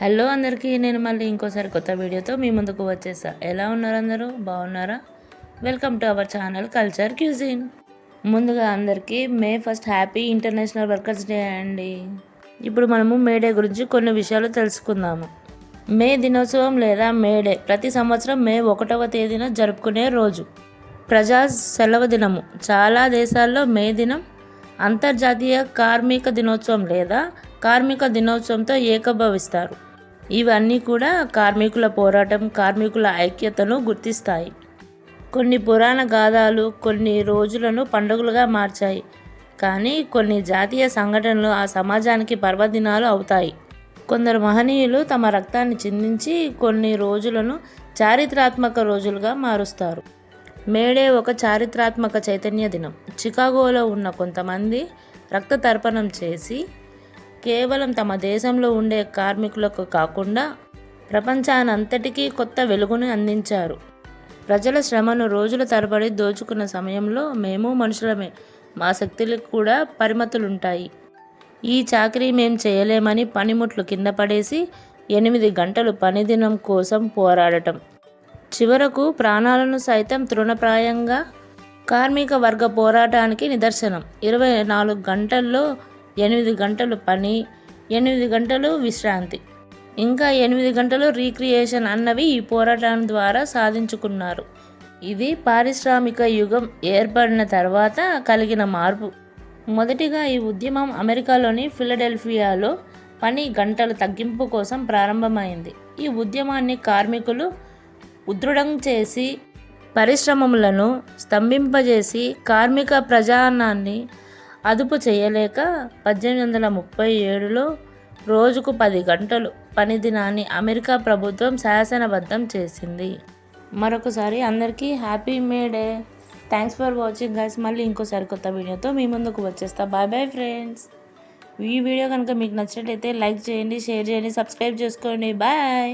Hello అందరికీ నేను మళ్ళీ ఇంకోసారి కొత్త వీడియోతో మీ ముందుకు వచ్చేసా. ఎలా ఉన్నారు అందరూ? బాగున్నారా? Welcome to our channel culture cuisine ముందుగా అందరికీ May first happy international workers day అండి. ఇప్పుడు మనము మే డే గురించి కొన్ని విషయాలు తెలుసుకుందాము. మే దినోత్సవం లేదా మే డే ప్రతి సంవత్సరం మే ఒకటవ తేదీన జరుపుకునే రోజు. ప్రజా సెలవు దినము. చాలా దేశాల్లో మే దినం అంతర్జాతీయ కార్మిక దినోత్సవం లేదా కార్మిక దినోత్సవంతో ఏకభవిస్తారు. ఇవన్నీ కూడా కార్మికుల పోరాటం కార్మికుల ఐక్యతను గుర్తిస్తాయి. కొన్ని పురాణ గాథాలు కొన్ని రోజులను పండుగలుగా మార్చాయి. కానీ కొన్ని జాతీయ సంఘటనలు ఆ సమాజానికి పర్వదినాలు అవుతాయి. కొందరు మహనీయులు తమ రక్తాన్ని చిందించి కొన్ని రోజులను చారిత్రాత్మక రోజులుగా మారుస్తారు. మేడే ఒక చారిత్రాత్మక చైతన్య దినం. చికాగోలో ఉన్న కొంతమంది రక్త తర్పణం చేసి కేవలం తమ దేశంలో ఉండే కార్మికులకు కాకుండా ప్రపంచానంతటికీ కొత్త వెలుగును అందించారు. ప్రజల శ్రమను రోజుల తరబడి దోచుకున్న సమయంలో మేము మనుషులమే. మా శక్తులకు కూడా పరిమితులుంటాయి. ఈ చాకరీ మేం చేయలేమని పనిముట్లు కింద పడేసి ఎనిమిది గంటలు పనిదినం కోసం పోరాడటం. చివరకు ప్రాణాలను సైతం తృణప్రాయంగా కార్మిక వర్గ పోరాటానికి నిదర్శనం. ఇరవై నాలుగు గంటల్లో ఎనిమిది గంటలు పని ఎనిమిది గంటలు విశ్రాంతి. ఇంకా ఎనిమిది గంటలు రీక్రియేషన్ అన్నవి ఈ పోరాటం ద్వారా సాధించుకున్నారు. ఇది పారిశ్రామిక యుగం ఏర్పడిన తర్వాత కలిగిన మార్పు. మొదటిగా ఈ ఉద్యమం అమెరికాలోని ఫిలడెల్ఫియాలో పని గంటల తగ్గింపు కోసం ప్రారంభమైంది. ఈ ఉద్యమాన్ని కార్మికులు ఉధృడం చేసి పరిశ్రమలను స్తంభింపజేసి కార్మిక ప్రజానాన్ని అదుపు చేయలేక పద్దెనిమిది వందల ముప్పై ఏడులో రోజుకు పది గంటలు పనిదినాన్ని అమెరికా ప్రభుత్వం శాసనబద్ధం చేసింది. మరొకసారి అందరికీ happy May day. Thanks for watching guys మళ్ళీ ఇంకోసారి కొత్త వీడియోతో మీ ముందుకు వచ్చేస్తా. Bye bye friends. ఈ వీడియో కనుక మీకు నచ్చినట్లయితే లైక్ చేయండి షేర్ చేయండి సబ్స్క్రైబ్ చేసుకోండి. బాయ్.